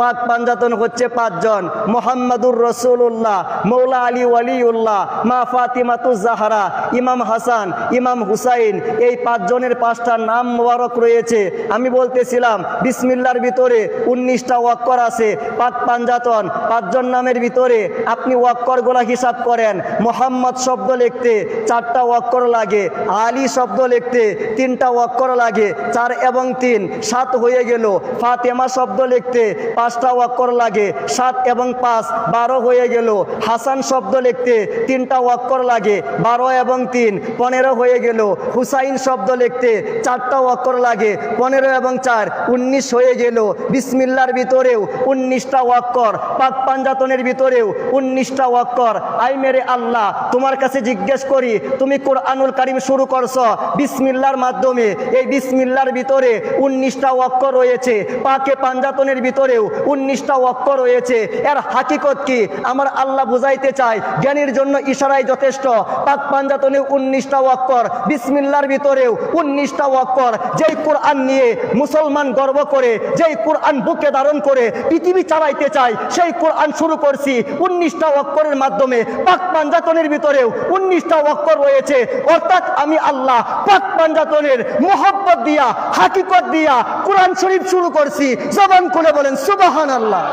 পাক পাঞ্জাতন হচ্ছে পাঁচজন। মোহাম্মদুর রসুল্লাহ মৌলা আলী ওয়ালিউল্লাহ, মা ফাতিমাতু জাহারা, ইমাম হাসান, ইমাম হুসাইন, এই পাঁচজনের পাঁচটা নাম মোবারক রয়েছে। আমি বলতেছিলাম, বিসমিল্লার ভিতরে উনিশটা ওয়াক্কর আছে, পাক পাঞ্জাতন পাঁচজন নামের ভিতরে আপনি ওয়াক্করগুলা হিসাব করেন। মোহাম্মদ শব্দ লিখতে চারটা ওয়াক্কর লাগে, আলী শব্দ লিখতে তিনটা ওয়াক্কর লাগে, চার এবং তিন, সাত হয়ে গেল। ফাতেমা শব্দ লিখতে পাঁচটা ওয়াক্কর লাগে, সাত এবং পাঁচ, বারো হয়ে গেল। হাসান শব্দ লিখতে তিনটা ওয়াক্কর লাগে, বারো এবং তিন, পনেরো হয়ে গেল। হুসাইন শব্দ লিখতে চারটা ওয়াক্কর লাগে, পনেরো এবং চার, উনিশ হয়ে গেল। বিসমিল্লার ভিতরেও উনিশটা ওয়াক্কর, পাক পাঞ্জাতনের ভিতরেও উনিশটা ওয়াক্কর। আই মেরে আল্লাহ, তোমার কাছে জিজ্ঞেস করি, তুমি কোরআনুল কারিম শুরু করছ বিসমিল্লার মাধ্যমে। এই বিসমিল্লার ভিতরে উনিশটা অক্ষর রয়েছে, পাকে পাঞ্জাতনের ভিতরেও উনিশটা অক্ষর রয়েছে। এর হাকিকত কি? আমার আল্লাহ বুঝাইতে চায়, জ্ঞানীর জন্য ইশারাই যথেষ্ট। পাক পাঞ্জাতনে উনিশটা অক্ষর বিসমিল্লার ভিতরেও উনিশটা অক্ষর যেই কোরআন নিয়ে মুসলমান গর্ব করে, যেই কোরআন বুকে ধারণ করে পৃথিবী চালাইতে চায়, সেই কোরআন শুরু করছি উনিশটা অক্ষরের মাধ্যমে। পাক পাঞ্জাতনের ভিতরেও উনিশটা অক্ষর রয়েছে। অর্থাৎ আমি আল্লাহ পাক পাঞ্জাতনের মোহব্বত দিয়া, হাকিকত দিয়া কোরআন শরীফ শুরু করছি। জবান খুলে বলেন মহান আল্লাহ